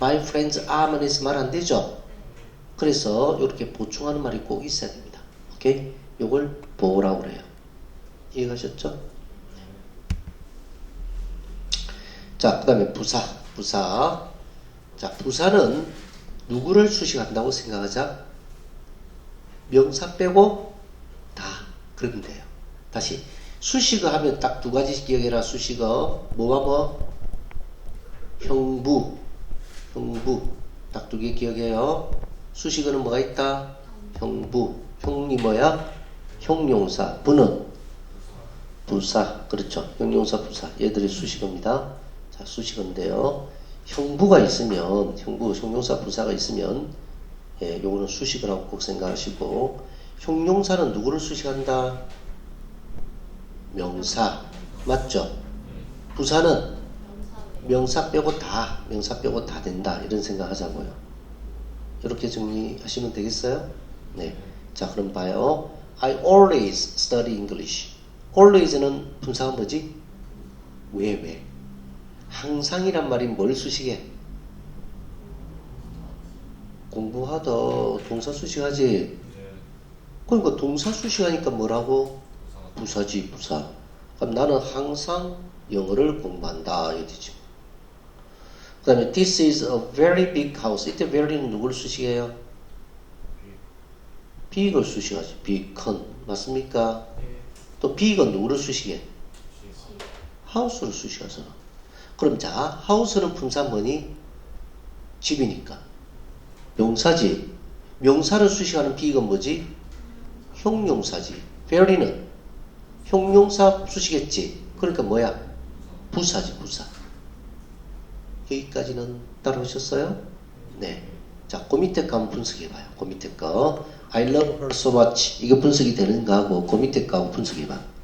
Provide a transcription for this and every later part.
My friends are 많이 말안 되죠. 그래서 이렇게 보충하는 말이 꼭 있어야 됩니다. 오케이? 요걸 보라고 그래요. 이해가셨죠? 자, 그 다음에 부사. 부사. 자, 부사는 누구를 수식한다고 생각하자? 명사 빼고 다. 그러면 돼요. 다시. 수식어 하면 딱 두 가지 기억해라. 수식어. 뭐가 뭐? 형부. 형부. 딱 두 개 기억해요. 수식어는 뭐가 있다? 형부. 형이 뭐야? 형용사. 부는? 부사. 그렇죠. 형용사, 부사. 얘들이 수식어입니다. 자, 수식어인데요. 형부가 있으면, 형부, 형용사, 부사가 있으면, 예, 요거는 수식어라고 꼭 생각하시고, 형용사는 누구를 수식한다? 명사. 맞죠? 부사는 명사 빼고 다, 명사 빼고 다 된다. 이런 생각 하자고요. 이렇게 정리하시면 되겠어요? 네. 자, 그럼 봐요. I always study English. always는 분사가 뭐지? 왜, 왜? 항상이란 말이 뭘 수식해? 공부하다 동사 수식하지. 그러니까 동사 수식하니까 뭐라고? 부사지, 부사. 그럼 나는 항상 영어를 공부한다. 이거지. 그 다음에 This is a very big house. 이때 very는 누구를 수식해요? big을 수식하지. big, 큰. 맞습니까? 또 big은 누구를 수식해? house를 수식하잖아. 그럼 자, house는 뭐니? 집이니까. 명사지. 명사를 수식하는 big은 뭐지? 형용사지. very는 형용사 수식했지. 그러니까 뭐야? 부사지, 부사. 여기까지는 따라오셨어요? 네. 자, 그 밑에 거 한번 분석해봐요. 그 밑에 거. I love her so much. 이거 분석이 되는가 하고, 그 밑에 거 분석해봐.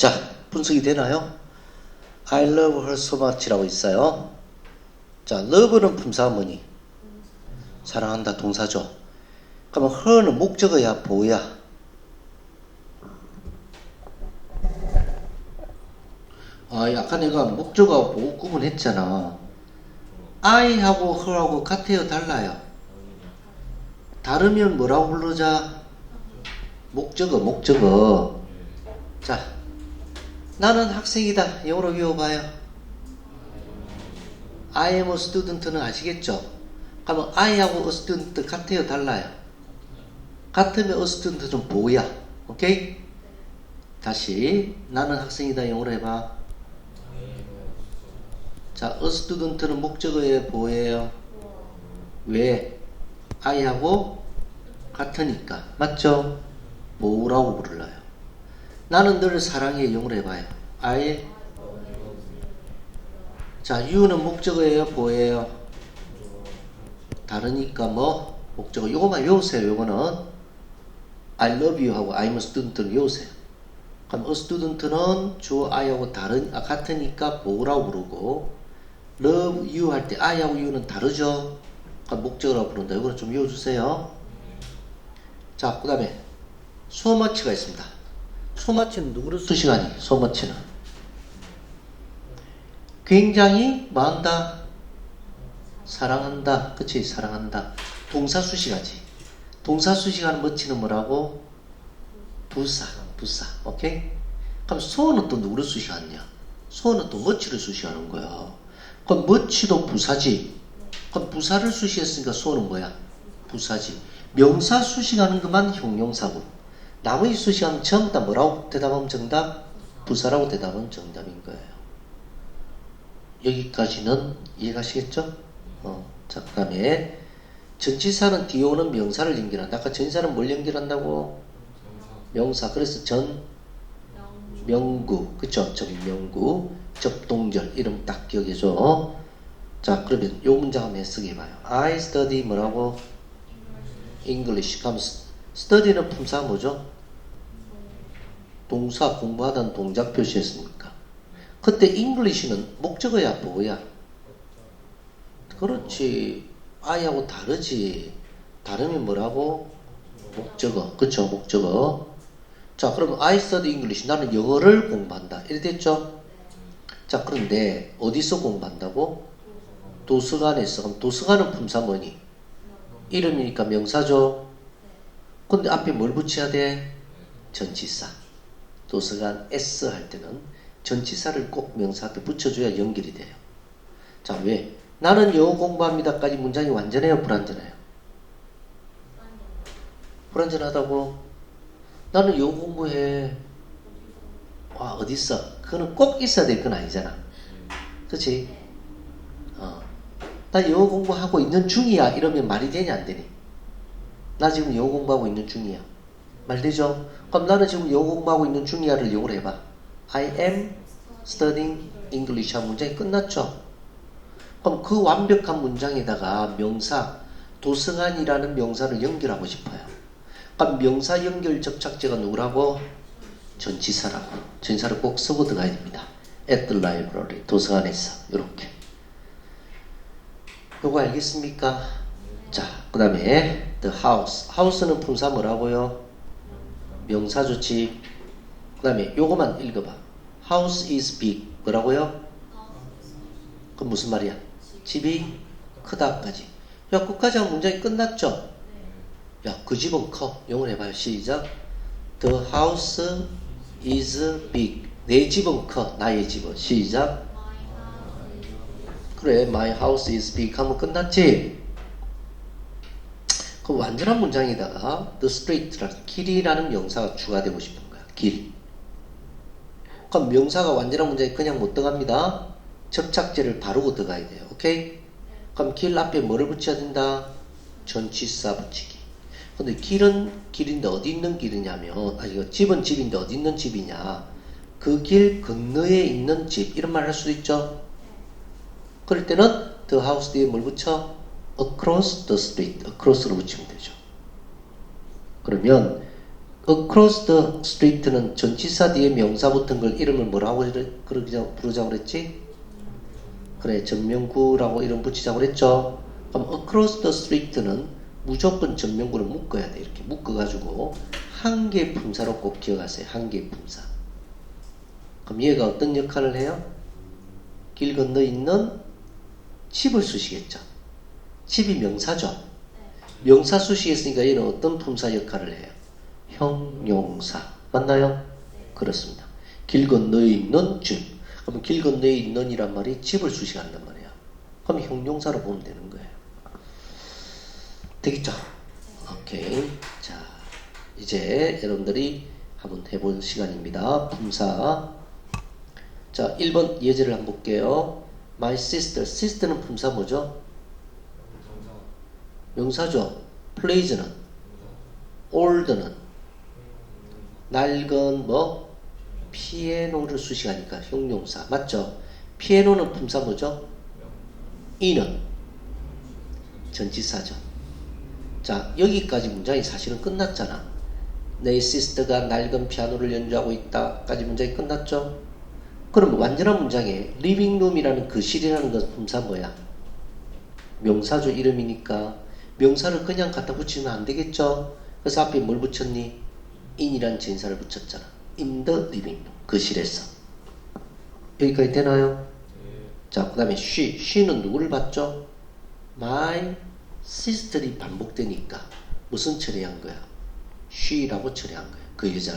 자, 분석이 되나요? I love her so much라고 있어요. 자, love는 뭐니? 사랑한다 동사죠. 그러면 her는 목적어야 보야? 아, 아까 내가 목적어하고 보호 구분했잖아. I하고 her하고 같아요, 달라요? 다르면 뭐라고 부르자? 목적어, 목적어. 자, 나는 학생이다. 영어로 외워봐요. I am a student는 아시겠죠? 그러면 I하고 a student 같아요? 달라요? 같으면 a student는 뭐야? 오케이? 다시 나는 학생이다. 영어로 해봐. 자, a student는 목적어에 뭐예요? 왜? I하고 같으니까. 맞죠? 뭐라고 불러요? 나는 늘 사랑해 영어로 해봐요. I 자 you는 목적어예요, 뭐예요? 다르니까 뭐 목적어 요거만 외우세요. 요거는 I love you 하고 I'm a student를 외우세요. 그럼 a student는 주어 I하고 다른 아, 같으니까 뭐라고 부르고 love you 할 때 I하고 you는 다르죠. 그럼 목적어라고 부른다. 이거는 좀 외워주세요. 자, 그 다음에 소마치가 있습니다. 소마치는 누구를 수식하니? 소마치는 굉장히 많다 사랑한다 그치 사랑한다 동사 수식하지 동사 수식하는 머치는 뭐라고? 부사, 부사. 오케이? 그럼 소는 또 누구를 수식하느냐? 소는 또 멋지를 수식하는 거야. 그럼 멋지도 부사지. 그럼 부사를 수식했으니까 소는 뭐야? 부사지. 명사 수식하는 것만 형용사고. 나머지 수식하면 전부 다 뭐라고 대답하면 정답? 부사라고 대답하면 정답인 거예요. 여기까지는 이해가시겠죠? 어, 자, 그 다음에 전치사는 뒤에 오는 명사를 연결한다. 아까 전치사는 뭘 연결한다고? 명사. 그래서 전, 명구. 그쵸? 전명구. 접동절. 이름 딱 기억해줘. 자, 그러면 요 문장 한번 해석해 봐요. I study 뭐라고? English. 그럼 study는 품사 뭐죠? 동사 공부하다는 동작 표시했으니까. 그때 English는 목적어야 뭐야? 그렇지. I하고 다르지. 다르면 뭐라고? 목적어. 그쵸? 목적어. 자, 그러면 I study English. 나는 영어를 공부한다. 이래 됐죠? 자, 그런데 어디서 공부한다고? 도서관에서. 그럼 도서관은 품사 뭐니? 이름이니까 명사죠? 근데 앞에 뭘 붙여야 돼? 전치사. 도서관 S 할 때는 전치사를 꼭 명사 앞에 붙여줘야 연결이 돼요. 자, 왜? 나는 영어 공부합니다까지 문장이 완전해요? 불완전해요? 불완전하다고? 나는 영어 공부해. 와, 어딨어? 그거는 꼭 있어야 될 건 아니잖아. 그치? 어. 나 영어 공부하고 있는 중이야. 이러면 말이 되냐, 안 되니? 나 지금 영어 공부하고 있는 중이야. 말 되죠? 그럼 나는 지금 영어 공부하고 있는 중이야를 영어로 해봐. I am studying English 한 문장이 끝났죠? 그럼 그 완벽한 문장에다가 명사, 도서관이라는 명사를 연결하고 싶어요. 그럼 명사 연결 접착제가 누구라고? 전치사라고. 전치사를 꼭 쓰고 들어가야 됩니다. at the library, 도서관에서. 이렇게. 요거 알겠습니까? 자, 그 다음에 the house. house는 품사 뭐라고요? 명사 좋지. 그 다음에 요거만 읽어봐. house is big. 뭐라고요? 그 무슨 말이야? 집이 크다까지. 야, 끝까지 한 문장이 끝났죠? 야, 그 집은 커. 영어로 해봐요. 시작. The house is big. 내 집은 커. 나의 집은. 시작. 그래, my house is big 하면 끝났지? 그 완전한 문장에다가 the street라는 길이라는 명사가 추가되고 싶은 거야. 길. 그럼 명사가 완전한 문장에 그냥 못 들어갑니다. 접착제를 바르고 들어가야 돼요. 오케이? 그럼 길 앞에 뭐를 붙여야 된다? 전치사 붙이기. 근데 길은 길인데 어디 있는 길이냐면, 아, 이거 집은 집인데 어디 있는 집이냐? 그길 건너에 있는 집. 이런 말 할 수도 있죠? 그럴 때는 the house 뒤에 뭘 붙여? Across the street. across로 붙이면 되죠. 그러면 across the street는 전치사 뒤에 명사 붙은 걸 이름을 뭐라고 부르자고 그랬지? 그래 전명구라고 이름 붙이자고 그랬죠. 그럼 across the street는 무조건 전명구를 묶어야 돼. 이렇게 묶어가지고 한 개의 품사로 꼭 기억하세요. 한 개의 품사. 그럼 얘가 어떤 역할을 해요? 길 건너 있는 집을 수식했죠. 집이 명사죠. 명사 수식했으니까 얘는 어떤 품사 역할을 해요? 형용사. 맞나요? 그렇습니다. 길 건너에 있는 집. 그럼 길 건너에 있는 이란 말이 집을 수식한단 말이야. 그럼 형용사로 보면 되는 거예요. 되겠죠? 오케이. 자, 이제 여러분들이 한번 해본 시간입니다. 품사. 자, 1번 예제를 한번 볼게요. My sister. sister는 품사 뭐죠? 명사죠. plays는 old는 낡은 뭐 피에노를 수식하니까 형용사 맞죠? 피에노는 품사 뭐죠? 이는 전치사죠. 자 여기까지 문장이 사실은 끝났잖아. 내 시스터가 낡은 피아노를 연주하고 있다까지 문장이 끝났죠? 그럼 완전한 문장에 리빙룸이라는 거실이라는 건 품사 뭐야? 명사죠 이름이니까 명사를 그냥 갖다 붙이면 안 되겠죠? 그래서 앞에 뭘 붙였니? in이란 진사를 붙였잖아. in the living room. 거실에서. 여기까지 되나요? 자, 그 다음에 she. she는 누구를 봤죠? my sister이 반복되니까 무슨 처리한 거야? she라고 처리한 거야. 그 여자